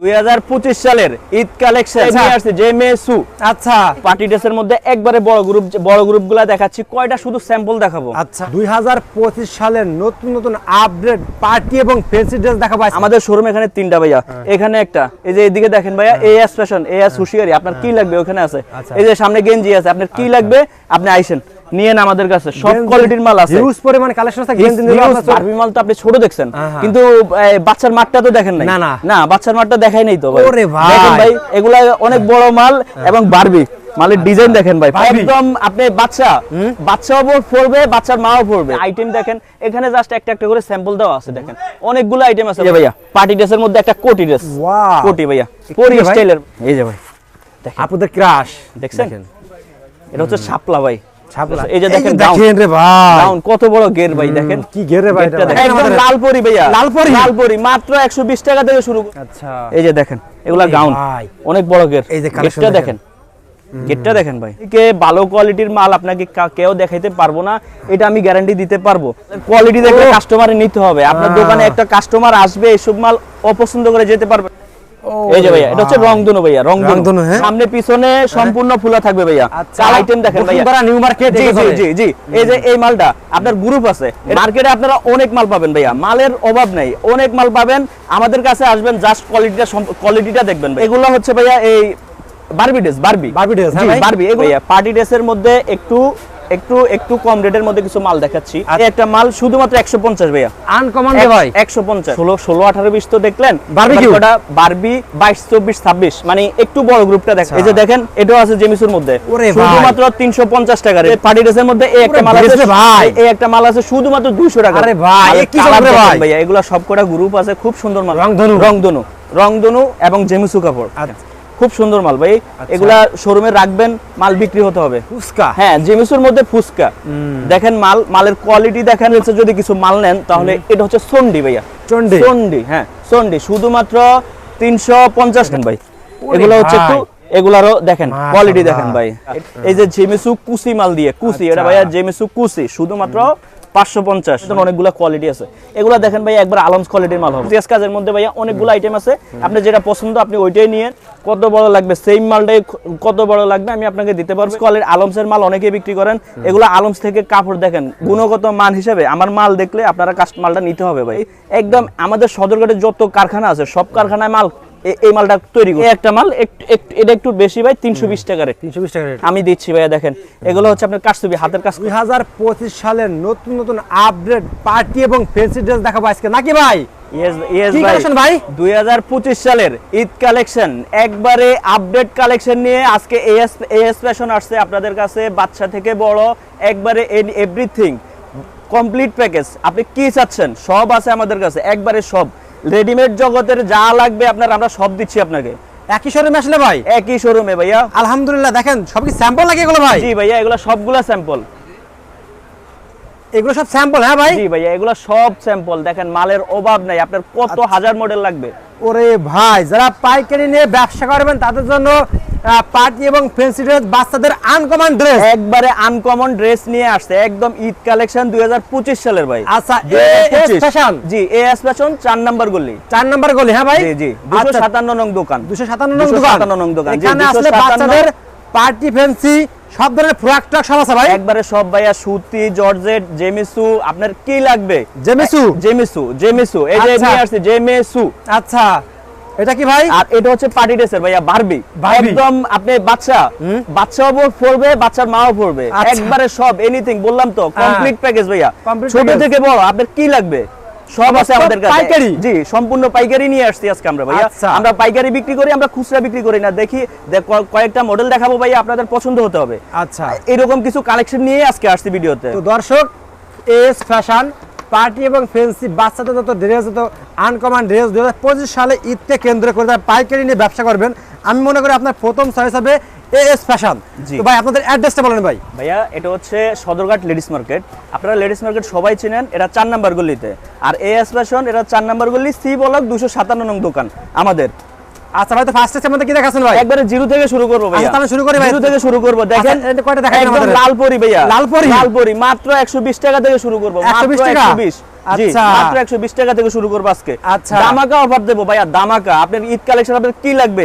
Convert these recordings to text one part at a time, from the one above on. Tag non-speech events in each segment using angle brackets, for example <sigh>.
2025 সালের ঈদ কালেকশন। আচ্ছা। নিয়ে আসছে জেমেসু আচ্ছা। পার্টি ড্রেসের মধ্যে একবারে বড় গ্রুপ বড় গ্রুপগুলো দেখাচ্ছি। কয়টা শুধু স্যাম্পল দেখাবো? আচ্ছা। দুই সালের নতুন নতুন আপডেট পার্টি এবং ফ্যান্সি ড্রেস দেখাবো আমাদের শোরুম এখানে তিনটা ভাইয়া। হ্যাঁ। এখানে একটা। এই যে এদিকে দেখেন ভাইয়া এএস ফ্যাশন এএস হুশিয়ারি। আপনার কি লাগবে ওখানে আছে? আচ্ছা। এই যে সামনে গেঞ্জি আছে। আপনার কি লাগবে? আপনি আইসেন। নিয়েন আমাদের কাছে। সব কোয়ালিটির মাল আছে। হিউজ পরিমাণ কালেকশন আছে আপনার চোখ- বারবি মাল তো আপনি ছোট দেখছেন। হ্যাঁ, হ্যাঁ। কিন্তু বাচ্চার মাঠটা তো দেখেন নাই। না, না। না বাচ্চার মাঠটা দেখাই নাই তো ভাই। ওরে ভাই। দেখেন ভাই এগুলা অনেক বড় মাল এবং বারবি মালের ডিজাইন দেখেন ভাই। একদম আপনি বাচ্চা বাচ্চাও পড়বে বাচ্চার মাও পড়বে আইটেম দেখেন এখানে জাস্ট একটা একটা করে স্যাম্পল দেওয়া আছে দেখেন। অনেকগুলো আইটেম আছে ভাইয়া। পার্টি ড্রেসের মধ্যে একটা কোটি ড্রেস কোটি ভাইয়া। পরি ভাই? স্টাইলের এই যে ভাই। আপুদের ক্রাশ দেখছেন? এটা হচ্ছে শাপলা ভাই। এই যে দেখেন দেখেন রে ভাই। গাউন কত বড় গের ভাই দেখেন। কি ঘেরে ভাই গেটটা এটা দেখেন। একদম লাল ভাইয়া। লাল পরি? মাত্র 120 টাকা থেকে শুরু। আচ্ছা। এই যে দেখেন এগুলা গাউন। অনেক বড় গের। এই যে collection দেখেন। দেখেন। গেটটা দেখেন ভাই। কে ভালো কোয়ালিটির মাল আপনাকে কেউ দেখাইতে পারব না। এটা আমি গ্যারান্টি দিতে পারব। কোয়ালিটি দেখলে ও। কাস্টমারে নিতে হবে। আপনার দোকানে একটা কাস্টমার আসবে এসব মাল অপছন্দ করে যেতে পারবে। এই যে ভাইয়া এটা হচ্ছে রংধনু ভাইয়া রংধনু। রংধনু, হ্যাঁ? সামনে পিছনে সম্পূর্ণ খোলা থাকবে ভাইয়া। আচ্ছা। আইটেম দেখেন ভাইয়া। নিউ মার্কেট জি জি জি জি। এই যে এই মালটা আপনার গ্রুপ আছে। মার্কেটে আপনারা অনেক মাল পাবেন ভাইয়া। মালের অভাব নাই। অনেক মাল পাবেন। আমাদের কাছে আসবেন জাস্ট কোয়ালিটিটা কোয়ালিটিটা দেখবেন। এগুলো হচ্ছে ভাইয়া এই বারবি ড্রেস বারবি হ্যাঁ? বারবি ভাইয়া পার্টি ড্রেসের মধ্যে একটু একটু একটু কম রেটের মধ্যে কিছু মাল দেখাচ্ছি। এই একটা মাল শুধুমাত্র 150 ভাইয়া। আনকমন ভাই। একশো পঞ্চাশ। ষোলো ষোলো আঠারো বিশ তো দেখলেন। এবার বারবি বাইশ চব্বিশ ছাব্বিশ। মানে একটু বড় গ্রুপটা দেখেন এই যে দেখেন এটাও আছে জেমিসুর মধ্যে। আচ্ছা। শুধুমাত্র তিনশো পঞ্চাশ টাকার পার্টি ড্রেসের মধ্যে এই একটা মাল আছে রে ভাই। এই একটা মাল আছে শুধুমাত্র দুইশো টাকা। আরে ভাই, এ কি সব রে ভাই? ভাইয়া। এগুলা সব কটা গ্রুপ আছে খুব সুন্দর মাল। রংধনু। রংধনু। রংধনু এবং জেমিসু কাপড় আচ্ছা। খুব সুন্দর মাল ভাই। এগুলা শোরুমে রাখবেন মাল বিক্রি হতে হবে। ফুসকা হ্যাঁ জেমিসুর মধ্যে ফুসকা দেখেন মাল মালের কোয়ালিটি দেখেন হচ্ছে যদি কিছু মাল নেন তাহলে এটা হচ্ছে সন্ডি ভাইয়া। চন্ডি। সন্ডি হ্যাঁ সন্ডি শুধুমাত্র তিনশো পঞ্চাশ টাকা ভাই। এগুলো হচ্ছে একটু। এগুলারও দেখেন কোয়ালিটি দেখেন ভাই। এই যে জেমিসু কুসি মাল দিয়ে কুসি এটা আচ্ছা। ভাইয়া জেমিসু কুসি। শুধুমাত্র পাঁচশো পঞ্চাশ। অনেকগুলো কোয়ালিটি আছে। এগুলো দেখেন ভাই একবার আলমস কোয়ালিটির মাল হবে। কাজের মধ্যে ভাইয়া অনেকগুলো আইটেম আছে। আপনি যেটা পছন্দ আপনি ওইটাই নিয়ে কত বড় লাগবে সেম মালটাই কত বড় লাগবে আমি আপনাকে দিতে পারব। কোয়ালিটি আলমসের মাল অনেকেই বিক্রি করেন। এগুলো আলমস থেকে কাপড় দেখেন গুণগত মান হিসেবে আমার মাল দেখলে আপনারা কাস্ট মালটা নিতে হবে ভাই। একদম আমাদের সদরঘাটে যত কারখানা আছে সব কারখানায় মাল এই মালটা তৈরি করে একটা মাল একটু- এটা একটু বেশি ভাই তিনশো বিশ টাকার তিনশো বিশ টাকা রেট। আমি দিচ্ছি ভাইয়া দেখেন। এগুলো হচ্ছে আপনার হাতের কাজ দুই হাজার পঁচিশ সালের নতুন নতুন আপডেট পার্টি এবং ড্রেস দেখাবো আজকে। নাকি ভাই? ইয়েস ইয়েস কি ভাই। collection ভাই? 2025 সালের ঈদ কালেকশন একবারে আপডেট কালেকশন নিয়ে আজকে এএস ফ্যাশন আসছে আপনাদের কাছে বাচ্চা থেকে বড় একবারে এভরিথিং কমপ্লিট প্যাকেজ আপনি কি চাচ্ছেন? সব আছে আমাদের কাছে একবারে সব। রেডিমেড জগতের যা লাগবে আপনার আমরা সব দিচ্ছি আপনাকে। একই শোরুমে আসলে ভাই? একই শোরুমে ভাইয়া। আলহামদুলিল্লাহ দেখেন সব কি স্যাম্পল লাগে এগুলো ভাই? জি ভাইয়া এগুলো সবগুলা স্যাম্পল এগুলো সব স্যাম্পল হ্যাঁ ভাই? জি ভাইয়া এগুলো সব স্যাম্পল দেখেন মালের অভাব নাই। আপনার কত হাজার মডেল লাগবে? ওরে ভাই যারা পাইকারি নিয়ে ব্যবসা করবেন তাদের জন্য পার্টি এবং ফ্যান্সি ড্রেস বাচ্চাদের আনকমন ড্রেস একবারে আনকমন ড্রেস নিয়ে আসছে। একদম ঈদ কালেকশন 2025 সালের ভাই। আচ্ছা, 2025 AS Fashion? জি এএস ফ্যাশন 4 নাম্বার গলি। চার নাম্বার গলি হ্যাঁ ভাই? জি জি আচ্ছা। 257 নং দোকান। দুশো সাতান্ন নং দোকান। 257 নং দোকান, এখানে আসলে বাচ্চাদের পার্টি ফ্যান্সি সব ধরনের ফ্রক ট্রাক সব আছে ভাই। একবারে সব ভাইয়া সুতি জর্জেট জেমিসু আপনার কি লাগবে? জেমিসু? জেমিসু জেমিসু এই যে আচ্ছা। নিয়ে আসছে জেমিসু। আচ্ছা এটা কি ভাই? আর এটা হচ্ছে পার্টি ড্রেসের ভাইয়া বারবি। একদম আপনি বাচ্চা বাচ্চাও পড়বে বাচ্চার মাও পড়বে আচ্ছা। একবারে সব এনিথিং বললাম তো কমপ্লিট প্যাকেজ ভাইয়া। ছোট। থেকে বড় আপনার কি লাগবে? সব আছে আমাদের কাছে। পাইকারি? জি সম্পূর্ণ পাইকারি নিয়ে আসছি আজকে আমরা ভাইয়া। আচ্ছা। আমরা পাইকারি বিক্রি করি আমরা খুচরা বিক্রি করি না। দেখি দেখ- কয়েকটা মডেল দেখাবো ভাইয়া আপনাদের পছন্দ হতে হবে। আচ্ছা। এরকম কিছু কালেকশন নিয়ে আজকে আসছি ভিডিওতে। তো দর্শক এস ফ্যাশন পার্টি এবং ফ্যান্সি বাচ্চাদের যত ড্রেস যত আনকমন ড্রেস দু হাজার সালে ঈদকে কেন্দ্র করে তারা পাইকারি নিয়ে ব্যবসা করবেন। আমি মনে করি আপনার প্রথম চয়েস হবে এস ফ্যাশন জি। ভাই আপনাদের অ্যাড্রেসটা বলেন ভাই। ভাইয়া এটা হচ্ছে সদরঘাট লেডিস মার্কেট আপনারা লেডিস মার্কেট সবাই চিনেন এটা চার নাম্বার গলিতে। আর এএস ফ্যাশন এটা চার নাম্বার গলি সি ব্লক দুশো সাতান্ন নং দোকান আমাদের। আচ্ছা ভাই তো ফার্স্ট কি দেখাছেন ভাই একবারে জিরো থেকে শুরু করব ভাই আচ্ছা, তাহলে শুরু করি ভাই। জিরো থেকে শুরু করব দেখেন আচ্ছা, এটা কয়টা আমাদের? ভাইয়া মাত্র 120 টাকা থেকে শুরু করব 120 টাকা? 120 আচ্ছা। মাত্র 120 টাকা থেকে শুরু করব আজকে আচ্ছা। দামাকা অফার দেব ভাইয়া দামাকা আপনার ঈদ কালেকশন আপনার কি লাগবে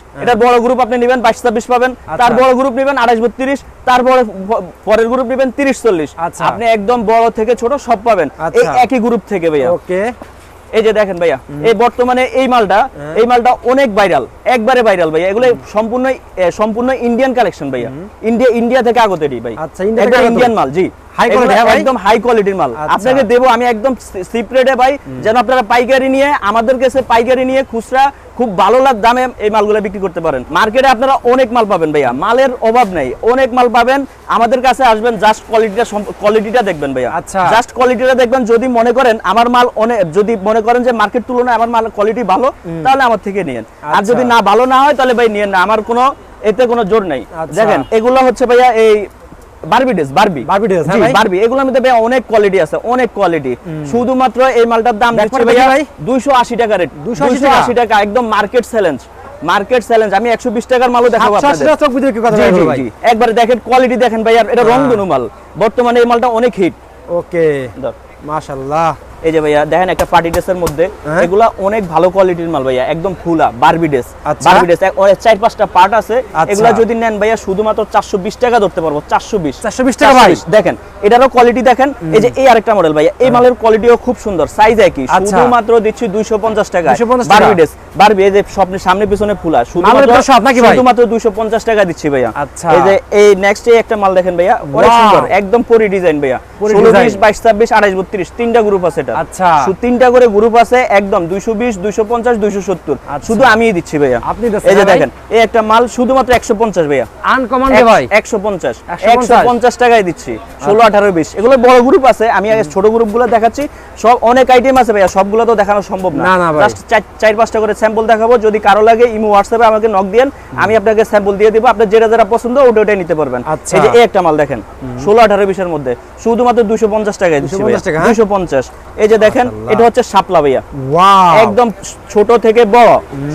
হ্যাঁ। এটা বড় গ্রুপ আপনি নেবেন বাইশ ছাব্বিশ পাবেন। তার বড় গ্রুপ নেবেন আঠাশ বত্রিশ তারপরে পরের গ্রুপ নেবেন তিরিশ চল্লিশ। আপনি একদম বড় থেকে ছোট সব পাবেন। এই একই গ্রুপ থেকে ভাইয়া। ওকে। এই যে দেখেন ভাইয়া এই বর্তমানে এই মালটা এই মালটা অনেক ভাইরাল একবারে ভাইরাল ভাইয়া। এগুলো সম্পূর্ণ সম্পূর্ণ ইন্ডিয়ান কালেকশন ভাইয়া। ইন্ডিয়া ইন্ডিয়া থেকে আগত এটি ভাই। আচ্ছা ইন্ডিয়ান মাল জি। হাই কোয়ালিটির মাল। আপনাকে দেবো আমি একদম সিপ্রেটে ভাই যেন আপনারা পাইকারি নিয়ে আমাদের কাছে পাইকারি নিয়ে খুচরা খুব ভালো লাভ দামে এই মালগুলো বিক্রি করতে পারেন। মার্কেটে আপনারা অনেক মাল পাবেন ভাইয়া। মালের অভাব নেই। অনেক মাল পাবেন। আমাদের কাছে আসবেন জাস্ট কোয়ালিটিটা কোয়ালিটিটা দেখবেন ভাইয়া। আচ্ছা। জাস্ট কোয়ালিটিটা দেখবেন যদি মনে করেন আমার মাল অনেক যদি মনে করেন যে মার্কেট তুলনায় আমার মাল কোয়ালিটি ভালো তাহলে আমার থেকে নিয়েন। আর আচ্ছা। যদি না ভালো না হয় তাহলে ভাই নিয়েন না। আমার কোনো এতে কোনো জোর নাই। আচ্ছা। দেখেন এগুলো হচ্ছে ভাইয়া এই Barbie dress Barbie Barbie dress, হ্যাঁ ভাই? বারবি এগুলোর মধ্যে ভাইয়া অনেক কোয়ালিটি আছে অনেক কোয়ালিটি শুধুমাত্র এই মালটার দাম দিচ্ছে ভাই। 280 টাকা রেট 280 টাকা? একদম মার্কেট চ্যালেঞ্জ মার্কেট চ্যালেঞ্জ আমি 120 টাকার মালও দেখাবো আপনাদের। জি। একবারে দেখেন কোয়ালিটি দেখেন ভাই এটা রং রংধনু মাল। বর্তমানে এই মালটা অনেক হিট ওকে মাশাআল্লাহ। এই যে ভাইয়া দেখেন একটা পার্টি ড্রেসের মধ্যে হ্যাঁ। এগুলা অনেক ভালো কোয়ালিটির মাল ভাইয়া একদম খোলা বারবি ড্রেস। বারবি ড্রেস চার পাঁচটা পার্ট আছে আচ্ছা। এগুলা যদি নেন ভাইয়া শুধুমাত্র চারশো বিশ টাকা ধরতে পারব চারশো বিশ 420 টাকা ভাই? দেখেন এটারও কোয়ালিটি দেখেন এই যে এই আরেকটা মডেল ভাইয়া এই মালের কোয়ালিটিও খুব সুন্দর সাইজ একই হ্যাঁ। আচ্ছা। শুধুমাত্র দিচ্ছি দুইশো পঞ্চাশ টাকা 250 টাকা? বারবি ড্রেস বারবি এই যে স্বপ্নে সামনে পিছনে ফুলা শুধুমাত্র? শুধুমাত্র দুইশো পঞ্চাশ টাকা দিচ্ছি ভাইয়া আচ্ছা। এই যে এই নেক্সট এই একটা মাল দেখেন ভাইয়া অনেক সুন্দর একদম পরি ডিজাইন ভাইয়া পরী ষোলো design। বিশ বাইশ ছাব্বিশ আঠাইশ বত্রিশ তিনটা গ্রুপ আছে এটা আচ্ছা। তিনটা করে গ্রুপ আছে একদম দুইশো বিশ দুইশো পঞ্চাশ দুইশো সত্তর। আচ্ছা। শুধু আমিই দিচ্ছি ভাইয়া। আপনি এই যে দেখেন এই একটা মাল শুধুমাত্র একশো পঞ্চাশ ভাইয়া। আনকমন ভাই? একশো পঞ্চাশ। একশো পঞ্চাশ। টাকায় দিচ্ছি। ষোলো আঠারো বিশ। এগুলো বড় গ্রুপ আছে আমি আগে ছোট গ্রুপগুলো দেখাচ্ছি। সব অনেক আইটেম আছে ভাইয়া সবগুলো তো দেখানো সম্ভব না। জাস্ট চার পাঁচটা করে স্যাম্পল দেখাবো। যদি কারও লাগে ইমো হোয়াটসঅ্যাপে আমাকে নক দিয়েন। আমি আপনাকে স্যাম্পল দিয়ে দিব। আপনার যেটা যেটা পছন্দ ওটা ওটাই নিতে পারবেন। আচ্ছা। এই যে একটা মাল দেখেন। ষোলো আঠারো বিশের মধ্যে। শুধুমাত্র দুশো পঞ্চাশ টাকায় দিচ্ছি 250 টাকা? দুশো পঞ্চাশ। এই যে দেখেন এটা হচ্ছে শাপলা ভাইয়া। একদম ছোট থেকে বড়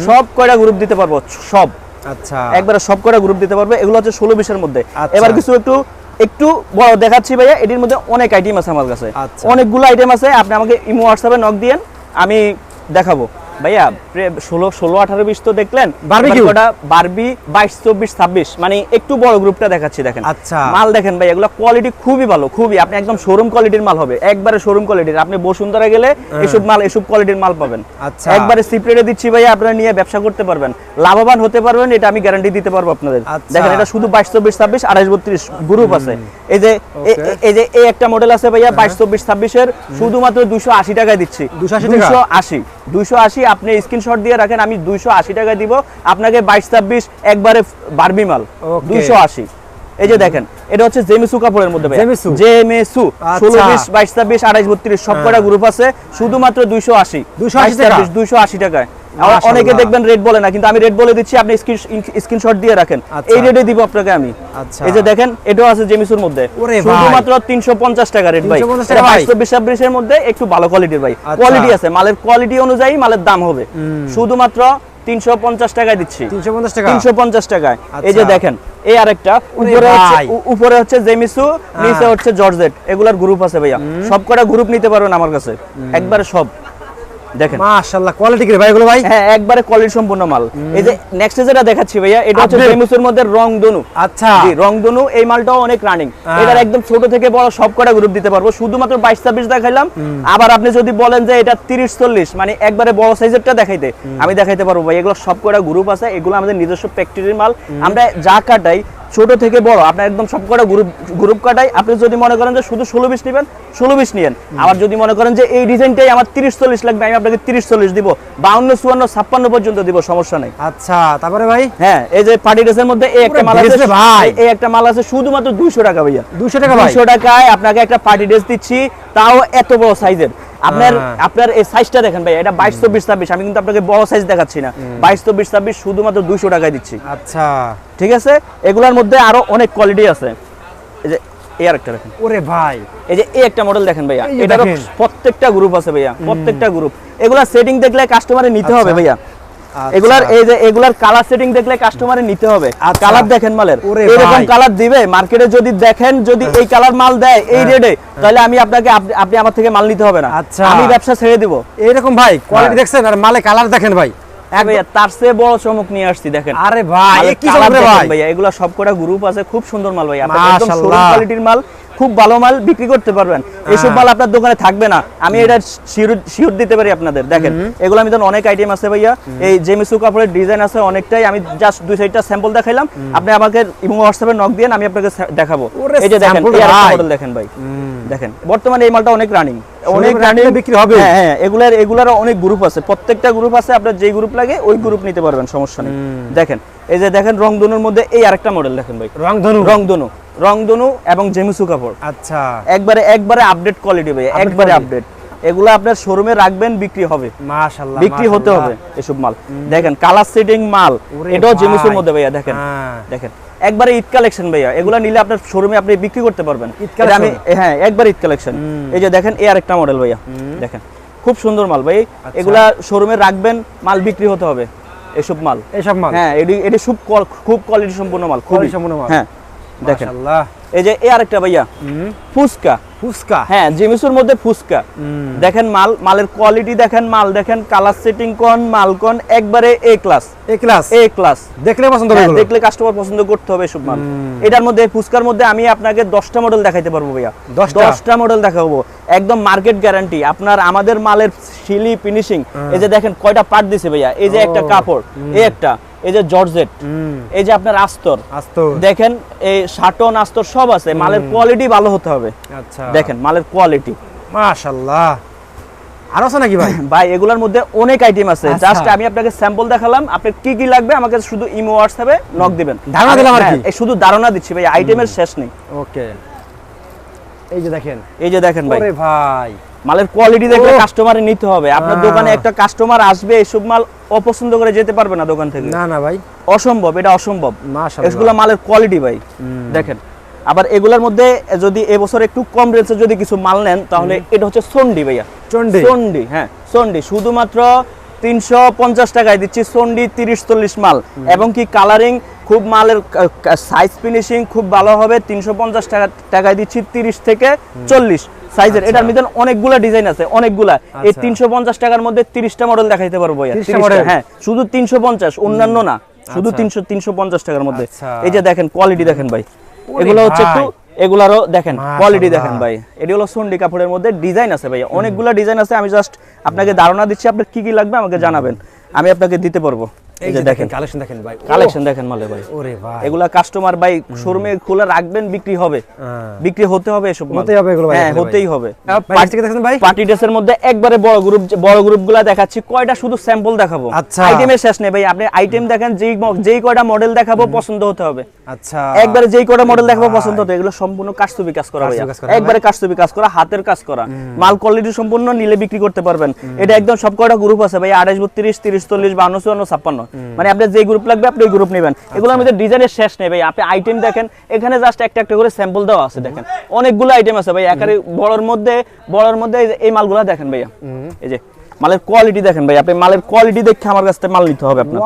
সব কয়টা গ্রুপ দিতে পারব? সব। আচ্ছা। একবারে সব কয়টা গ্রুপ দিতে পারবে? এগুলো হচ্ছে ষোলো বিশের মধ্যে। আচ্ছা। এবার কিছু একটু একটু বড় দেখাচ্ছি ভাইয়া এটির মধ্যে অনেক আইটেম আছে আমার কাছে। আচ্ছা। অনেকগুলো আইটেম আছে আপনি আমাকে ইমো হোয়াটসঅ্যাপে নক দিয়েন আমি দেখাবো। ভাইয়া ষোলো ষোলো আঠারো বিশ তো দেখলেন? বারবি বাইশ চব্বিশ ছাব্বিশ। মানে একটু বড় গ্রুপটা দেখাচ্ছি দেখেন। আচ্ছা। মাল দেখেন ভাই এগুলো কোয়ালিটি খুবই ভালো খুবই। আপনি একদম শোরুম কোয়ালিটির মাল হবে একবারে শোরুম কোয়ালিটির আপনি বসুন্ধরা গেলে এসব মাল এসব কোয়ালিটির মাল পাবেন। আচ্ছা। একবারে সিপ্রেটে দিচ্ছি ভাই আপনারা নিয়ে ব্যবসা করতে পারবেন। লাভবান হতে পারবেন এটা আমি গ্যারান্টি দিতে পারব আপনাদের। আচ্ছা। দেখেন এটা শুধু বাইশ চব্বিশ ছাব্বিশ আঠাশ বত্রিশ গ্রুপ আছে। এই যে এই যে এই একটা মডেল আছে ভাইয়া বাইশ চব্বিশ ছাব্বিশের শুধুমাত্র দুশো আশি টাকায় দিচ্ছি। 280 টাকা? দুশো আশি। দুইশো আশি আপনি স্ক্রিনশট দিয়ে রাখেন আমি দুইশো আশি টাকা দিব আপনাকে বাইশ ছাব্বিশ একবারে বারবি মাল. দুইশো আশি এই যে দেখেন এটা হচ্ছে জেমিসু কাপড়ের মধ্যে। জেমিসু? আচ্ছা। ষোলো বিশ বাইশ ছাব্বিশ আঠাইশ বত্রিশ সব কটা গ্রুপ আছে শুধুমাত্র দুইশো আশি 280 টাকা? দুইশো আশি টাকায়। অনেকে দেখবেন রেট বলে না কিন্তু আমি রেট বলে দিচ্ছি আপনি স্ক্রিনশট দিয়ে রাখেন। আচ্ছা। এই রেটে দিব আপনাকে আমি। আচ্ছা। এই যে দেখেন এটাও আছে জেমিসুর মধ্যে। শুধুমাত্র তিনশো পঞ্চাশ টাকা রেট ভাই। 350 টাকা ভাই। বাইশ চব্বিশ মধ্যে একটু ভালো কোয়ালিটির ভাই। আচ্ছা। কোয়ালিটি আছে মালের কোয়ালিটি অনুযায়ী মালের দাম হবে। শুধুমাত্র তিনশো পঞ্চাশ টাকায় দিচ্ছি। 350 টাকা? তিনশো পঞ্চাশ টাকায়। এই যে আচ্ছা। দেখেন এই আরেকটা উপরে হচ্ছে উপরে হচ্ছে জেমিসু নিচে হ্যাঁ। হচ্ছে জর্জেট এগুলার গ্রুপ আছে ভাইয়া। সব কটা গ্রুপ নিতে পারবেন আমার কাছে। একবারে সব। দেখেন। মাশাআল্লাহ কোয়ালিটি কি রে ভাই এগুলো ভাই? হ্যাঁ একবারে কোয়ালিটি সম্পূর্ণ মাল। এই যে নেক্সট যেটা দেখাচ্ছি ভাইয়া এটা হচ্ছে মধ্যে রংধনু। আচ্ছা। জি রংধনু এই মালটাও অনেক রানিং হ্যাঁ। এটার একদম ছোট থেকে বড় সব কটা গ্রুপ দিতে পারব। শুধুমাত্র বাইশ ছাব্বিশ দেখাইলাম। আবার আপনি যদি বলেন যে এটা তিরিশ চল্লিশ মানে একবারে বড় সাইজেরটা দেখাইতে আমি দেখাইতে পারব ভাই। এগুলো সব কটা গ্রুপ আছে এগুলো আমাদের নিজস্ব ফ্যাক্টরির মাল। আমরা যা কাটাই ছোট থেকে বড় আপনার একদম সব কটা গ্রুপ গ্রুপ কাটাই। আপনি যদি মনে করেন যে শুধু ষোলো বিশ নেবেন ষোলো বিশ নিয়েন। আবার যদি মনে করেন যে এই ডিজাইনটাই আমার তিরিশ চল্লিশ লাগবে আমি আপনাকে তিরিশ চল্লিশ দিব বাউন্ন চুয়ান্ন ছাপ্পান্ন পর্যন্ত দিব সমস্যা নেই। আচ্ছা তারপরে ভাই? হ্যাঁ এই যে পার্টি ড্রেসের মধ্যে এই একটা মাল আছে ভাই। এই একটা মাল আছে শুধুমাত্র 200 টাকা ভাইয়া। 200 টাকা? 200 টাকায় আপনাকে একটা পার্টি ড্রেস দিচ্ছি তাও এত বড় সাইজের আপনার। আপনার এই সাইজটা দেখেন ভাই এটা বাইশ চব্বিশ ছাব্বিশ। আমি কিন্তু আপনাকে বড় সাইজ দেখাচ্ছি না। বাইশ চব্বিশ ছাব্বিশ শুধুমাত্র দুইশো টাকায় দিচ্ছি। আচ্ছা। ঠিক আছে? এগুলোর মধ্যে আরও অনেক কোয়ালিটি আছে। এই যে এই আরেকটা দেখেন। ওরে ভাই। এই যে এই একটা মডেল দেখেন ভাইয়া। এটারও প্রত্যেকটা গ্রুপ আছে ভাইয়া প্রত্যেকটা গ্রুপ এগুলা সেটিং দেখলে কাস্টমারে নিতে হবে আচ্ছা। ভাইয়া। এগুলার এই যে এগুলার কালার সেটিং দেখলে কাস্টমারে নিতে হবে। আচ্ছা। কালার দেখেন মালের। এরকম কালার দিবে মার্কেটে যদি দেখেন যদি এই কালার মাল দেয় এই হ্যাঁ। রেটে তাহলে আমি আপনাকে আপনি- আমার থেকে মাল নিতে হবে না। আচ্ছা। আমি ব্যবসা ছেড়ে দিব। এইরকম ভাই কোয়ালিটি হ্যাঁ। দেখছেন? আর মালে কালার দেখেন ভাই। তার চেয়ে বড় চমক নিয়ে আসছি দেখেন। আরে ভাই কি চমক রে ভাই? ভাইয়া এগুলা সবকটা গ্রুপ আছে খুব সুন্দর মাল ভাই একদম কোয়ালিটির মাল খুব ভালো মাল বিক্রি করতে পারবেন। এইসব মাল আপনার দোকানে থাকবে না। আমি এটা শিওর দিতে পারি আপনাদের দেখেন। এগুলো আমি অনেক আইটেম আছে ভাইয়া। এই জেমিসু কাপড়ের ডিজাইন আছে অনেকটাই আমি জাস্ট দুই সাইডটা স্যাম্পল দেখাইলাম। আপনি আমাকে ইমো হোয়াটসঅ্যাপে নক দিয়ে আমি আপনাকে দেখাবো। এই যে দেখেন। মডেল দেখেন ভাই। দেখেন বর্তমানে এই মালটা অনেক রানিং অনেক রানিং বিক্রি হবে। হ্যাঁ হ্যাঁ এগুলার এগুলার অনেক গ্রুপ আছে। প্রত্যেকটা গ্রুপ আছে আপনার যেই গ্রুপ লাগে ওই গ্রুপ নিতে পারবেন সমস্যা নেই। দেখেন এই যে দেখেন রংধনুর মধ্যে এই আরেকটা মডেল দেখেন ভাই। রং ধনু রংধনু। রংধনু এবং জেমিসু কাপড়। আচ্ছা। একবারে একবারে আপডেট কোয়ালিটি ভাই একবারে আপডেট এগুলো আপনার শোরুমে রাখবেন বিক্রি হবে। মাশাআল্লাহ বিক্রি হতে হবে এসব মাল। দেখেন কালার সেটিং মাল। এটাও জেমিসুর মধ্যে ভাইয়া দেখেন। হ্যাঁ। দেখেন একবারে ঈদ কালেকশন ভাইয়া। এগুলা নিলে আপনার শোরুমে আপনি বিক্রি করতে পারবেন। আমি হ্যাঁ একবার ঈদ কালেকশন এই যে দেখেন এই আরেকটা মডেল ভাইয়া। দেখেন খুব সুন্দর মাল ভাই। আচ্ছা। এগুলা শোরুমে রাখবেন মাল বিক্রি হতে হবে। এসব মাল? এসব মাল। হ্যাঁ এটি এটি খুব খুব কোয়ালিটি সম্পূর্ণ মাল খুবই। সম্পূর্ণ মাল। হ্যাঁ দেখেন। মাশাআল্লাহ। এই যে এই আরেকটা ভাইয়া হুম। ফুচকা। ফুসকা। হ্যাঁ জেমিসুর মধ্যে ফুচকা দেখেন মাল মালের কোয়ালিটি দেখেন মাল দেখেন কালার সেটিং কোন মাল কোন একবারে A class A class A class দেখলে পছন্দ হবে হ্যাঁ, দেখলে কাস্টমার পছন্দ করতে হবে সব মাল। এটার মধ্যে ফুচকার মধ্যে আমি আপনাকে দশটা মডেল দেখাইতে পারব ভাইয়া। দশটা? দশটা মডেল দেখাবো। একদম মার্কেট গ্যারান্টি আপনার আমাদের মালের শিলি ফিনিশিং এই যে দেখেন কয়টা পার্ট দিছে ভাইয়া। এই যে একটা কাপড়। এই একটা। এই যে জর্জেট এই যে আপনার আস্তর আস্তো দেখেন এই শাটন আস্তর সব আছে মালের কোয়ালিটি ভালো হতে হবে। আচ্ছা। দেখেন মালের কোয়ালিটি মাশাআল্লাহ। আর আছে নাকি ভাই? <coughs> ভাই এগুলোর মধ্যে অনেক আইটেম আছে। আচ্ছা। জাস্ট আমি আপনাকে স্যাম্পল দেখালাম আপনি কি কি লাগবে আমাকে শুধু ইমো হোয়াটসঅ্যাপে নক দিবেন। ধারণা দিলাম আর কি। হ্যাঁ, এই শুধু ধারণা দিচ্ছি ভাই আইটেমের শেষ নেই। ওকে। এই যে দেখেন। এই যে দেখেন ভাই। ওরে ভাই। মালের কোয়ালিটি দেখলে কাস্টমারে নিতে হবে। আপনার দোকানে একটা কাস্টমার আসবে এসব মাল অপছন্দ করে যেতে পারবে না দোকান থেকে। না না ভাই। অসম্ভব এটা অসম্ভব। এগুলো মালের কোয়ালিটি ভাই দেখেন। আবার এগুলোর মধ্যে যদি এবছর একটু কম রেঞ্জে যদি কিছু মাল নেন তাহলে এটা হচ্ছে সন্ডি ভাইয়া। চন্ডি সন্ডি হ্যাঁ সন্ডি শুধুমাত্র তিনশো পঞ্চাশ টাকায় দিচ্ছি সন্ডি তিরিশ চল্লিশ মাল। এবং কি কালারিং খুব মালের সাইজ ফিনিশিং খুব ভালো হবে। তিনশো পঞ্চাশ টাকা টাকায় দিচ্ছি তিরিশ থেকে চল্লিশ। সাইজের আচ্ছা। এটার মধ্যে অনেকগুলা ডিজাইন আছে অনেকগুলা। এই আচ্ছা। তিনশো পঞ্চাশ টাকার মধ্যে তিরিশটা মডেল দেখাইতে পারব 30টা 30টা, হ্যাঁ শুধু তিনশো পঞ্চাশ অন্যান্য না। শুধু আচ্ছা। তিনশো তিনশো পঞ্চাশ টাকার মধ্যে। আচ্ছা। এই যে দেখেন কোয়ালিটি দেখেন ভাই। এগুলো হচ্ছে একটু। এগুলারও দেখেন কোয়ালিটি দেখেন ভাই। এটি হলো সন্ডি কাপড়ের মধ্যে ডিজাইন আছে ভাই অনেকগুলা ডিজাইন আছে আমি জাস্ট আপনাকে ধারণা দিচ্ছি আপনার কি কি লাগবে আমাকে জানাবেন। আমি আপনাকে দিতে পারব। এই যে দেখেন কালেকশন দেখেন ভাই। কালেকশন দেখেন মালে ভাই। ওরে ভাই। এগুলা কাস্টমার ভাই শোরুমে খোলা রাখবেন বিক্রি হবে। হ্যাঁ। বিক্রি হতে হবে এসব হতেই হবে এগুলো ভাই, হ্যাঁ হতেই হবে। ভাই, থেকে দেখেছেন ভাই? পার্টি ড্রেসের মধ্যে একবারে বড় গ্রুপ বড় গ্রুপগুলা দেখাচ্ছি কয়টা শুধু স্যাম্পল দেখাবো? আচ্ছা। আইটেমের শেষ নেই ভাই। আপনি আইটেম দেখেন যেই যেই কয়টা মডেল দেখাবো পছন্দ হতে হবে। আচ্ছা। একবারে যেই কয়টা মডেল দেখাবো পছন্দ হতো এগুলো সম্পূর্ণ কাজতুবি কাজ করা কাজ করা, একবারে কাজতুবি কাজ করা হাতের কাজ করা। মাল কোয়ালিটি সম্পূর্ণ নিলে বিক্রি করতে পারবেন। এটা একদম সব কয়টা গ্রুপ আছে ভাই? আঠাশ বত্রিশ তিরিশ চল্লিশ বান্ন চুয়ান্ন ছাপ্পান্ন। মানে আপনার যে গ্রুপ লাগবে আপনি ওই গ্রুপ নেবেন। এগুলোর মধ্যে ডিজাইনের শেষ নেই ভাই। আপনি আইটেম দেখেন এখানে জাস্ট একটা একটা করে স্যাম্পল দেওয়া আছে দেখেন। অনেকগুলো আইটেম আছে ভাই। একারে বড়র মধ্যে বড়র মধ্যে এই মালগুলো দেখেন ভাইয়া। এই যে মালের কোয়ালিটি দেখেন ভাই আপনি মালের কোয়ালিটি দেখে আমার কাছ থেকে মাল নিতে হবে আপনার।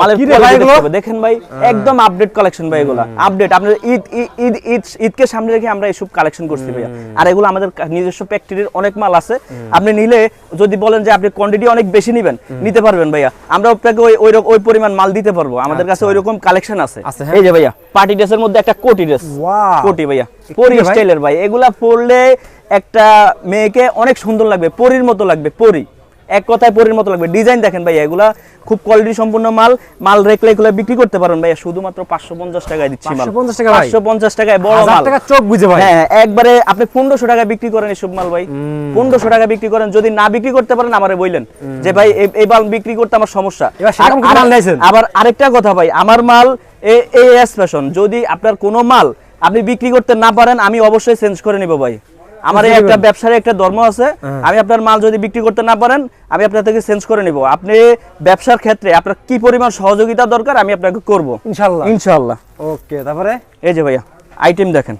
মালের কি রে ভাই quality এগুলো? দেখতে হবে। দেখেন ভাই একদম আপডেট কালেকশন ভাই এগুলো। আপডেট আপনার ঈদ ঈদ- ঈদ ঈদ ঈদকে সামনে রেখে আমরা এইসব কালেকশন করছি ভাইয়া। আর এগুলো আমাদের নিজস্ব ফ্যাক্টরির অনেক মাল আছে। আপনি নিলে যদি বলেন যে আপনি কোয়ান্টিটি অনেক বেশি নেবেন নিতে পারবেন ভাইয়া। আমরা আপনাকে ওই ওই ওই পরিমাণ মাল দিতে পারব। আমাদের কাছে ওই রকম কালেকশন আছে। হ্যাঁ। এই যে ভাইয়া পার্টি ড্রেসের মধ্যে একটা কোটি ড্রেস. কোটি ভাইয়া। পরি স্টাইলের ভাই। এগুলা পরলে একটা মেয়েকে অনেক সুন্দর লাগবে পরির মতো লাগবে পরি। এক কথায় পরির মতো লাগবে। ডিজাইন দেখেন ভাই এগুলা খুব কোয়ালিটি সম্পূর্ণ মাল। মাল রেখলে এগুলো বিক্রি করতে পারেন ভাই শুধুমাত্র পাঁচশো পঞ্চাশ টাকায় দিচ্ছি মাল। 550 টাকা ভাই? পাঁচশো পঞ্চাশ টাকায় বড় মাল। টাকা চোখ বুঝে ভাই। হ্যাঁ একবারে আপনি পনেরোশো টাকা বিক্রি করেন এসব মাল ভাই। পনেরোশো টাকা বিক্রি করেন যদি না বিক্রি করতে পারেন আমারে বললেন যে ভাই এই- মাল বিক্রি করতে আমার সমস্যা? আবার আরেকটা কথা ভাই আমার মাল এস ফ্যাশন যদি আপনার কোনো মাল আপনি বিক্রি করতে না পারেন আমি অবশ্যই চেঞ্জ করে নিব ভাই। আমার এই একটা ব্যবসার একটা ধর্ম আছে হ্যাঁ। আমি আপনার মাল যদি বিক্রি করতে না পারেন আমি আপনার থেকে চেঞ্জ করে নিব। আপনি ব্যবসার ক্ষেত্রে আপনার কি পরিমাণ সহযোগিতা দরকার আমি আপনাকে করব। ইনশাল্লাহ ইনশাআল্লাহ। ওকে তারপরে? এই যে ভাইয়া আইটেম দেখেন।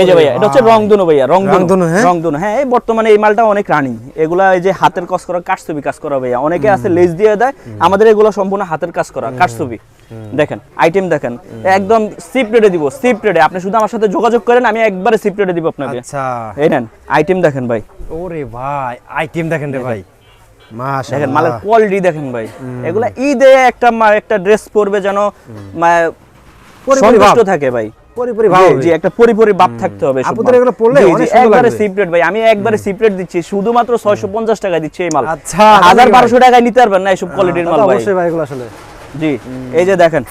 এই যে ভাইয়া এটা হচ্ছে রংধনু ভাইয়া রংধনু রংধনু, হ্যাঁ? হ্যাঁ এই বর্তমানে এই মালটা অনেক রানিং। এগুলা এই যে হাতের কাজ করা কাঠছবি কাজ করা ভাইয়া। অনেকে আছে লেজ দিয়ে দেয় আমাদের এগুলো সম্পূর্ণ হাতের কাজ করা কাঠছবি। দেখেন আইটেম দেখেন একদম সিপ রেটে দিব সিপ রেটে আপনি শুধু আমার সাথে যোগাযোগ করেন আমি একবারে সিপ রেটে দিব আপনাকে। আচ্ছা। এই নেন আইটেম দেখেন ভাই। ওরে ভাই আইটেম দেখেন রে ভাই। দেখেন। মাশাআল্লাহ। মালের কোয়ালিটি দেখেন ভাই। এগুলা ঈদে একটা একটা ড্রেস পরবে যেন সন্তুষ্ট থাকে ভাই। পরিপরি ভাব জি, একটা পরিপরি ভাব থাকতে হবে এসব এগুলো পরলে জি, জি, অনেক সুন্দর একবারে সিপ্রেট ভাই আমি একবারে সিপ্রেট দিচ্ছি শুধুমাত্র 650 টাকা দিচ্ছি এই মাল। আচ্ছা, হাজার তাহলে কি বারোশো টাকায় নিতে পারবেন না এইসব কোয়ালিটির মাল ভাই। অবশ্যই ভাই এগুলো আসলে। জি এই যে দেখেন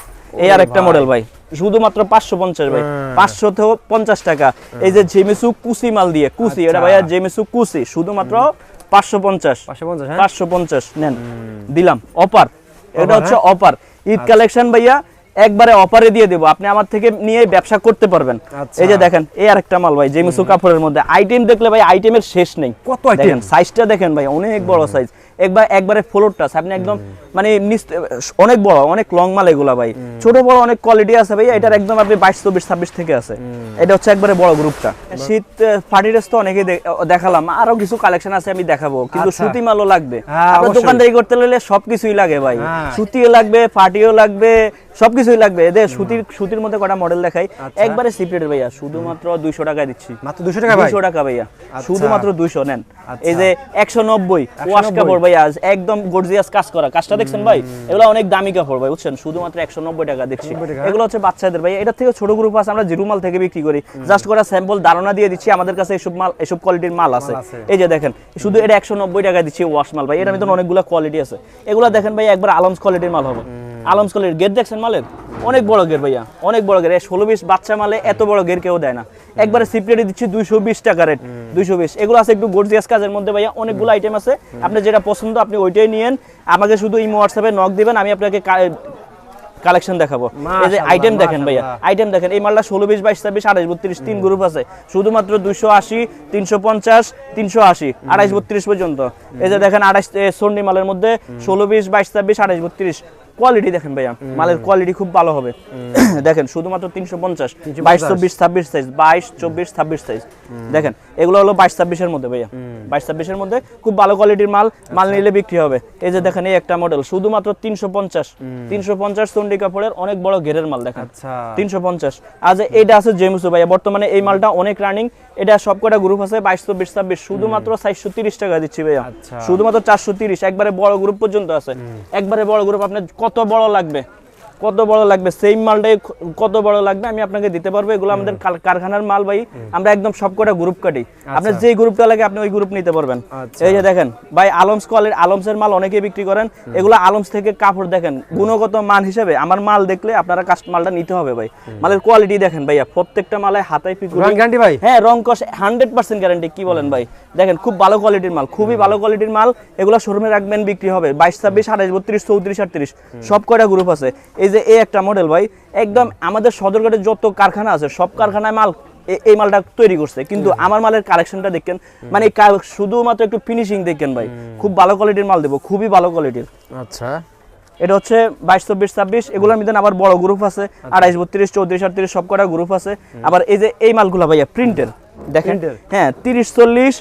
এই আর একটা মডেল ভাই শুধুমাত্র পাঁচশো পঞ্চাশ ভাই হ্যাঁ। পাঁচশো পঞ্চাশ টাকা। এই যে জেমিসু কুসি মাল দিয়ে কুসি এটা আচ্ছা। ভাইয়া জেমিসু কুসি শুধুমাত্র পাঁচশো পঞ্চাশ। পাঁচশো পঞ্চাশ হ্যাঁ। নেন দিলাম অপার এটা হচ্ছে হ্যাঁ? অপার ঈদ কালেকশন ভাইয়া একবারে অপারে দিয়ে দেবো। আপনি আমার থেকে নিয়ে ব্যবসা করতে পারবেন। আচ্ছা। এই যে দেখেন এই আরেকটা মাল ভাই জেমিসু কাপড়ের মধ্যে। আইটেম দেখলে ভাই আইটেমের শেষ নেই। কত আইটেম সাইজটা দেখেন ভাই অনেক বড় সাইজ একবার একবারে ফ্লোর টাচ আপনি একদম মানে অনেক বড় অনেক লং মাল এগুলা ভাই। ছোট বড় অনেক কোয়ালিটি আছে ভাই। এটার একদম আপনি বাইশ চব্বিশ ছাব্বিশ থেকে আছে। এটা হচ্ছে একবারে বড় গ্রুপটা শীত পার্টি ড্রেস তো অনেকে দেখালাম। আরও কিছু কালেকশন আছে আমি দেখাবো। কিন্তু আচ্ছা। সুতি মালও লাগবে। হ্যাঁ, আপনার দোকানদারি করতে হলে সবকিছুই লাগে ভাই। হ্যাঁ। সুতিও লাগবে পার্টিও লাগবে সবকিছুই লাগবে। এদের সুতির সুতির মধ্যে কটা মডেল দেখাই। আচ্ছা। একবারে সিপ্রেট ভাইয়া শুধুমাত্র দুইশো টাকায় দিচ্ছি। মাত্র দুশো টাকা দুইশো টাকা ভাইয়া। আচ্ছা। শুধুমাত্র দুইশো নেন। এই যে একশো নব্বই ওয়াশ 190 কাপড় আজ একদম গর্জিয়াস কাজ করা। কাজটা দেখছেন ভাই? এগুলো অনেক দামি কাপড় ভাই বুঝছেন? শুধুমাত্র একশো নব্বই টাকা দিচ্ছি এগুলো হচ্ছে বাচ্চাদের ভাই এটা থেকে ছোট গ্রুপ আছে আমরা জিরুমাল থেকে বিক্রি করি। জাস্ট করা স্যাম্পল ধারণা দিয়ে দিচ্ছি আমাদের কাছে এসব মাল এসব কোয়ালিটির মাল আছে। আছে। এই যে দেখেন শুধু এটা একশো নব্বই টাকা দিচ্ছি ওয়াশ মাল ভাই। এটার ভিতরে অনেকগুলো কোয়ালিটি আছে। এগুলো দেখেন ভাই একবার আলমস কোয়ালিটির মাল হবে। আলমস কোয়ালিটির গেট দেখছেন মালের? অনেক বড় গের ভাইয়া অনেক বড় গের ষোলো বিশ বাচ্চা মালে এত বড় গের কেউ দেয় না। একবারে সিপ্রেটে দিচ্ছি দুইশো বিশ টাকা রেট দুইশো বিশ এগুলো আছে একটু গর্জিয়াস কাজের মধ্যে ভাইয়া অনেকগুলো আইটেম আছে। আপনি যেটা পছন্দ আপনি ওইটাই নিয়েন। আমাকে শুধু ইমো হোয়াটসঅ্যাপে নক দিবেন আমি আপনাকে কালেকশন দেখাবো। এই যে আইটেম দেখেন ভাইয়া আইটেম দেখেন এই মালটা ষোলো বিশ বাইশ ছাব্বিশ আঠাশ বত্রিশ তিন গ্রুপ আছে। শুধুমাত্র দুইশো আশি তিনশো পঞ্চাশ তিনশো আশি আঠাইশ বত্রিশ পর্যন্ত। এই যে দেখেন আঠাইশ সন্ডি মালের মধ্যে ষোলো বিশ বাইশ ছাব্বিশ আঠাইশ বত্রিশ। কোয়ালিটি দেখেন ভাইয়া। মালের কোয়ালিটি খুব ভালো হবে। <coughs> দেখেন শুধুমাত্র তিনশো পঞ্চাশ বাইশ চব্বিশ ছাব্বিশ সাইজ বাইশ চব্বিশ ছাব্বিশ সাইজ দেখেন এগুলো হলো বাইশ ছাব্বিশের মধ্যে ভাইয়া। বাইশ ছাব্বিশের মধ্যে খুব ভালো কোয়ালিটির মাল মাল নিলে বিক্রি হবে। এই যে দেখেন এই একটা মডেল শুধুমাত্র তিনশো পঞ্চাশ। তিনশো পঞ্চাশ চন্ডি কাপড়ের অনেক বড় ঘেরের মাল দেখেন। আচ্ছা। তিনশো পঞ্চাশ। আজ এইটা আছে জেমসু ভাইয়া বর্তমানে এই মালটা অনেক রানিং এটা সবকটা গ্রুপ আছে বাইশ চব্বিশ ছাব্বিশ। শুধুমাত্র চারশো তিরিশ টাকা দিচ্ছি ভাইয়া। আচ্ছা। শুধুমাত্র চারশো তিরিশ একবারে বড় গ্রুপ পর্যন্ত আছে। একবারে বড় গ্রুপ আপনার কত বড় লাগবে? কত বড় লাগবে? সেম মালটাই কত বড় লাগবে আমি আপনাকে দিতে পারব। এগুলো আমাদের কারখানার মাল ভাই আমরা একদম সবকটা গ্রুপ কাটি। আপনার যে গ্রুপটা লাগে আপনি ওই গ্রুপ নিতে পারবেন। আচ্ছা। এই যে দেখেন ভাই আলমস কোয়ালিটি আলমসের মাল অনেকে বিক্রি করেন। এগুলো আলমস থেকে কাপড় দেখেন গুণগত মান হিসেবে। আমার মাল দেখলে আপনারা কাস্ট মালটা নিতে হবে ভাই। মালের কোয়ালিটি দেখেন ভাইয়া প্রত্যেকটা মালে হাতায় রং গ্যারান্টি ভাই? হ্যাঁ রং কস হান্ড্রেড পার্সেন্ট গ্যারান্টি কি বলেন ভাই? দেখেন খুব ভালো কোয়ালিটির মাল খুবই ভালো কোয়ালিটির মাল। এগুলো শোরুমে রাখবেন বিক্রি হবে। বাইশ ছাব্বিশ আঠাশ বত্রিশ চৌত্রিশ আটত্রিশ সব কয়টা গ্রুপ আছে। এই যে এই একটা মডেল ভাই একদম আমাদের সদরঘাটের যত কারখানা আছে সব কারখানায় মাল এই মালটা তৈরি করছে। কিন্তু আমার মালের কালেকশনটা দেখেন মানে শুধুমাত্র একটু ফিনিশিং দেখেন ভাই খুব ভালো কোয়ালিটির মাল দেবো খুবই ভালো কোয়ালিটির আচ্ছা। এটা হচ্ছে বাইশ চব্বিশ ছাব্বিশ এগুলোর মধ্যে আবার বড় গ্রুপ আছে আঠাইশ বত্রিশ চৌত্রিশ আটত্রিশ সব কটা গ্রুপ আছে আবার এই যে এই মালগুলো ভাইয়া প্রিন্টের দেখেন হ্যাঁ তিরিশ চল্লিশ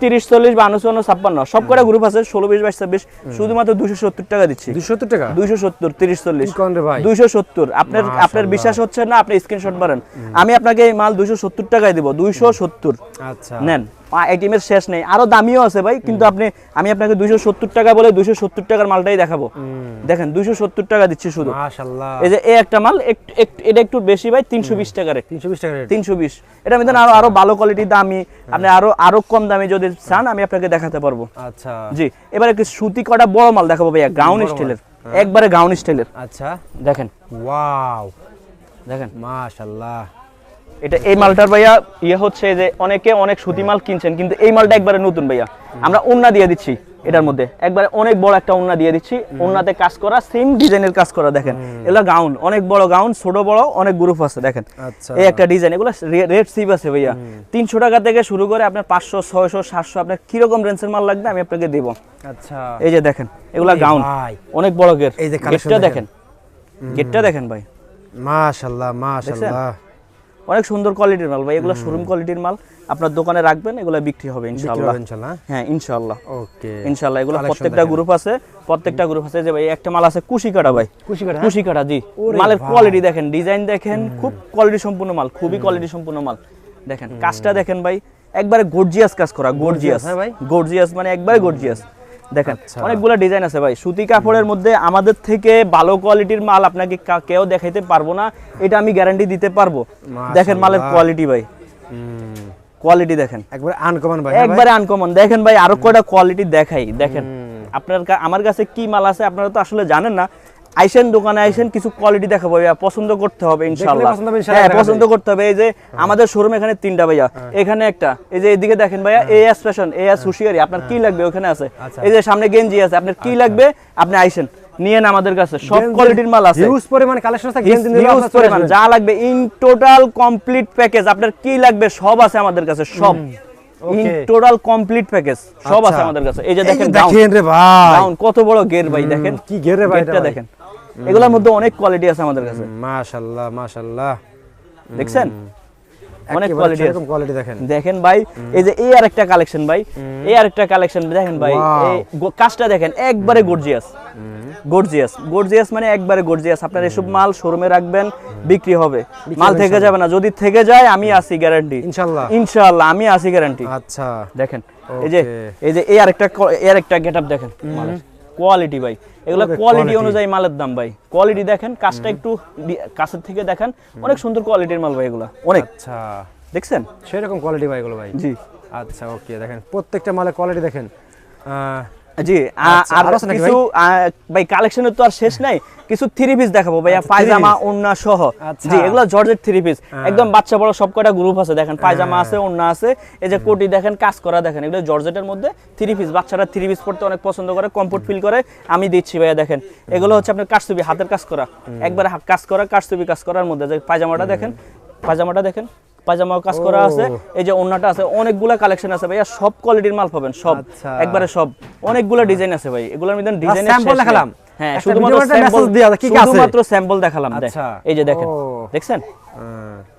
তিরিশ চল্লিশ বান্ন চুয়ান্ন ছাপ্পান্ন সব কটা গ্রুপ আছে ষোলো বিশ বাইশ ছাব্বিশ শুধুমাত্র দুশো সত্তর টাকা দিচ্ছি। দুশো সত্তর টাকা? দুইশো সত্তর তিরিশ চল্লিশ। দুইশো সত্তর। আপনার আপনার বিশ্বাস হচ্ছে না আপনি স্ক্রিনশট মারেন। আমি আপনাকে এই মাল দুইশো সত্তর টাকায় দিব দুইশো সত্তর। আচ্ছা। নেন। আইটেমের শেষ নেই। আরও দামিও আছে ভাই কিন্তু আপনি আমি আপনাকে দুইশো সত্তর টাকা বলে দুইশো সত্তর টাকার মালটাই দেখাবো। দেখেন দুইশো সত্তর টাকা দিচ্ছি শুধু। এই যে এই একটা মাল এটা একটু বেশি ভাই তিনশো বিশ টাকা রেট তিনশো বিশ টাকা তিনশো বিশ। এটা আমি আরও আরও ভালো কোয়ালিটির দামি আপনি আরও আরও কম দামে যদি চান আমি আপনাকে দেখাতে পারব। আচ্ছা। জি এবার একটু সুতি কটা বড় মাল দেখাবো ভাইয়া? গাউন স্টাইলের একবারে গাউন স্টাইলের আচ্ছা। দেখেন। ওয়াও। দেখেন। মাশাআল্লাহ। এটা এই মালটার ভাইয়া ইয়ে হচ্ছে যে অনেকে অনেক সুতি মাল কিনছেন কিন্তু এই মালটা একবারে নতুন ভাইয়া। আমরা ওন্না দিয়ে দিচ্ছি এটার মধ্যে। একবারে অনেক বড় একটা ওন্না দিয়ে দিচ্ছি। ওন্নাতে কাজ করা সেম ডিজাইনের কাজ করা দেখেন। এগুলো গাউন অনেক বড় গাউন ছোট বড় অনেক গ্রুপ আছে দেখেন। আচ্ছা। এই একটা ডিজাইন এগুলো রেড সিপ আছে ভাইয়া। তিনশো টাকা থেকে শুরু করে আপনার পাঁচশো ছয়শো সাতশো আপনার কীরকম রেঞ্জের মাল লাগবে আমি আপনাকে দেবো। আচ্ছা। এই যে দেখেন এগুলা গাউন। অনেক বড় গেট এই যে গেটটা দেখেন। গেটটা দেখেন ভাই। মাশাআল্লাহ মাশাআল্লাহ অনেক সুন্দর কোয়ালিটির মাল ভাই এগুলো শোরুম কোয়ালিটির মাল। আপনার দোকানে রাখবেন এগুলো বিক্রি হবে ইনশাআল্লাহ। ইনশাআল্লাহ। হ্যাঁ ইনশাআল্লাহ। ওকে। ইনশাআল্লাহ এগুলো প্রত্যেকটা গ্রুপ আছে প্রত্যেকটা গ্রুপ আছে। যে ভাই একটা মাল আছে কুশি কাটা ভাই। খুশি করে কুশি কাটা জি মালের কোয়ালিটি দেখেন ডিজাইন দেখেন খুব কোয়ালিটি সম্পূর্ণ মাল খুবই কোয়ালিটি সম্পূর্ণ মাল। দেখেন কাজটা দেখেন ভাই একবারে গর্জিয়াস কাজ করা গর্জিয়াস হ্যাঁ ভাই? গর্জিয়াস মানে একবারে গর্জিয়াস দেখেন আচ্ছা। অনেকগুলো ডিজাইন আছে ভাই। সুতি কাপড়ের মধ্যে আমাদের থেকে ভালো কোয়ালিটির মাল আপনাকে কেউ দেখাইতে পারব না। এটা আমি গ্যারান্টি দিতে পারব। দেখেন মালের কোয়ালিটি ভাই। কোয়ালিটি দেখেন। একবারে আনকমন ভাই হ্যাঁ একবারে আনকমন দেখেন ভাই আরও কয়টা কোয়ালিটি দেখাই। দেখেন আপনার আমার কাছে কি মাল আছে আপনারা তো আসলে জানেন না। আইসেন দোকানে আইসেন কিছু কোয়ালিটি দেখাবো ভাইয়া। পছন্দ করতে হবে ইনশাআল্লাহ। হ্যাঁ পছন্দ করতে হবে। এই যে আমাদের শোরুম এখানে তিনটা ভাইয়া। এখানে একটা এই যে এদিকে দেখেন ভাইয়া A S fashion A S হুশিয়ারি। আপনার কি লাগবে ওখানে আছে? আচ্ছা। এই যে সামনে গেঞ্জি আছে আপনার কি লাগবে? আপনি আইসেন নিয়েন আমাদের কাছে। সব কোয়ালিটির মাল আছে। হিউজ পরিমাণ কালেকশন আছে গেঞ্জি চলে পরিমাণ, যা লাগবে ইন টোটাল কমপ্লিট প্যাকেজ আপনার কি লাগবে সব আছে আমাদের কাছে সব। ইন টোটাল কমপ্লিট প্যাকেজ সব আছে আচ্ছা। আমাদের কাছে। এই যে দেখেন দেখেন রে ভাই। কত বড় গের ভাই দেখেন। কি ঘের রে ভাই এটা ভাই? দেখেন। এগুলোর মধ্যে অনেক কোয়ালিটি আছে আমাদের কাছে। মাশাআল্লাহ মাশাআল্লাহ দেখছেন? অনেক কোয়ালিটি এরকম কোয়ালিটি দেখেন। দেখেন ভাই এই যে এই আর একটা কালেকশন ভাই এই আর একটা কালেকশন দেখেন ভাই এই কাজটা দেখেন একবারে গর্জিয়াস গর্জিয়াস গর্জিয়াস মানে একবারে গর্জিয়াস আপনার এসব মাল শোরুমে রাখবেন বিক্রি হবে। মাল থেকে যাবে না। যদি থেকে যায় আমি আসি গ্যারান্টি ইনশাআল্লাহ ইনশাআল্লাহ আমি আসি গ্যারান্টি আচ্ছা। দেখেন এই যে এই যে এই আরেকটা এই আরেকটা গেটআপ দেখেন মালের। কোয়ালিটি ভাই। এগুলো কোয়ালিটি অনুযায়ী মালের দাম ভাই। কোয়ালিটি দেখেন কাজটা একটু কাছের থেকে দেখেন অনেক সুন্দর কোয়ালিটির মাল ভাই এগুলো। অনেক। আচ্ছা। দেখছেন? সেরকম কোয়ালিটি ভাই এগুলো ভাই। জি। আচ্ছা ওকে দেখেন প্রত্যেকটা মালের কোয়ালিটি দেখেন। আহ, জি আচ্ছা, আর কিছু ভাই? কালেকশনের তো আর শেষ নাই। কিছু থ্রি পিস দেখাবো ভাইয়া আচ্ছা, পায়জামা ওন্না সহ। আচ্ছা। জি এগুলো জর্জেট থ্রি পিস হ্যাঁ। একদম বাচ্চা বড় সব কটা গ্রুপ আছে দেখেন পায়জামা আছে ওন্না আছে এই যে কোটি দেখেন কাজ করা দেখেন এগুলো জর্জেটের মধ্যে থ্রি পিস বাচ্চারা থ্রি পিস পড়তে অনেক পছন্দ করে কমফোর্ট ফিল করে আমি দিচ্ছি ভাইয়া দেখেন। এগুলো হচ্ছে আপনার কাঠছবি হাতের কাজ করা। একবার কাজ করা কাঠছবি কাজ করার মধ্যে যে পায়জামাটা দেখেন পায়জামাটা দেখেন। পায়জামাও কাজ করা আছে এই যে ওন্নাটা আছে অনেকগুলা কালেকশন আছে ভাইয়া সব কোয়ালিটির মাল পাবেন সব। আচ্ছা। একবারে সব। অনেকগুলো ডিজাইন আছে ভাই এগুলোর মধ্যে ডিজাইনের sample দেখালাম। হ্যাঁ শুধুমাত্র স্যাম্পল দেয়া কি কি আছে? শুধুমাত্র স্যাম্পল দেখালাম দেখ আচ্ছা। এই যে দেখেন দেখছেন?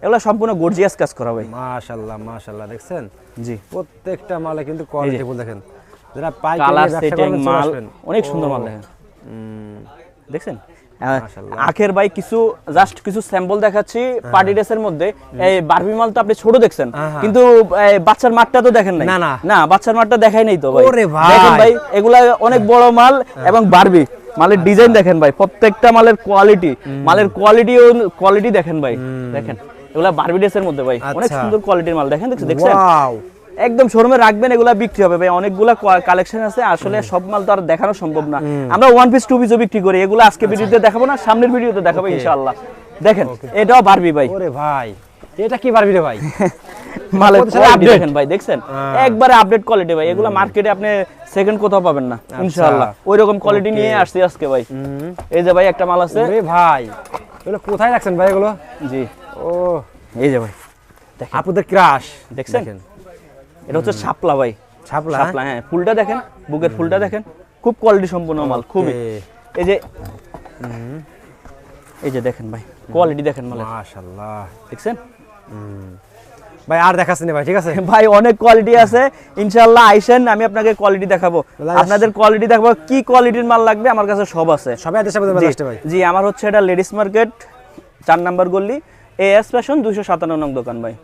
এগুলো সম্পূর্ণ গর্জিয়াস কাজ করা ভাই। মাশাআল্লাহ মাশাআল্লাহ দেখছেন? জি। প্রত্যেকটা মালে কিন্তু কোয়ালিটি ফুল দেখেন। যারা পাইকারি কালার ব্যবসা সেটিং মাল অনেক সুন্দর মাল দেখেন। দেখছেন। আখের ভাই কিছু জাস্ট কিছু স্যাম্পল দেখাচ্ছি পার্টি ড্রেসের মধ্যে। এই বারবি মাল তো আপনি ছোট দেখছেন হ্যাঁ। কিন্তু বাচ্চার মাঠটা তো দেখেন নাই। না, বাচ্চার মাঠটা দেখাই নাই তো ভাই। দেখেন ভাই এগুলা অনেক বড় মাল এবং বারবি মালের ডিজাইন দেখেন ভাই প্রত্যেকটা মালের কোয়ালিটি মালের কোয়ালিটি কোয়ালিটি দেখেন ভাই। দেখেন এগুলা বারবি ড্রেসের মধ্যে ভাই। অনেক আচ্ছা। সুন্দর কোয়ালিটির মাল। দেখেন দেখছেন একদম শোরুমে রাখবেন এগুলা বিক্রি হবে। ভাই অনেকগুলা কালেকশন আছে আসলে সব মাল তো আর দেখানো সম্ভব না। আমরা ওয়ান পিস টু পিসও বিক্রি করি এগুলো আজকে ভিডিওতে দেখাবো না সামনের ভিডিওতে দেখাবো ইনশাআল্লাহ। দেখেন এটাও পারবি ভাই। ওরে ভাই এটা কি পারবি রে ভাই? <laughs> মালের কোয়ালিটি দেখেন ভাই দেখছেন? হ্যাঁ। একবারে আপডেট কোয়ালিটি ভাই। এগুলো মার্কেটে আপনি সেকেন্ড কোথাও পাবেন না ইনশাআল্লাহ। ওই রকম কোয়ালিটি নিয়ে আসছি আজকে ভাই। এই যে ভাই একটা মাল আছে। ওরে ভাই এগুলো কোথায় রাখছেন ভাই এগুলো? জি। ও এই যে ভাই আপুদের ক্রাশ দেখছেন? এটা হচ্ছে শাপলা ভাই। ছাপলা শাপলা হ্যাঁ ফুলটা দেখেন বুকের ফুলটা দেখেন খুব কোয়ালিটি সম্পূর্ণ মাল খুবই। এই যে এই যে দেখেন ভাই কোয়ালিটি দেখেন মালের। মাশাআল্লাহ। দেখছেন? ভাই আর দেখাচ্ছেন ভাই ঠিক আছে? ভাই অনেক কোয়ালিটি আছে। ইনশাআল্লাহ আইসেন আমি আপনাকে কোয়ালিটি দেখাবো। আপনাদের কোয়ালিটি দেখাবো কি কোয়ালিটির মাল লাগবে আমার কাছে সব আছে। সবাই দেশে জি, ভাই। জি আমার হচ্ছে এটা লেডিস মার্কেট চার নাম্বার গল্লি এ এস ফ্যাশন দুইশো সাতান্ন নং দোকান ভাই।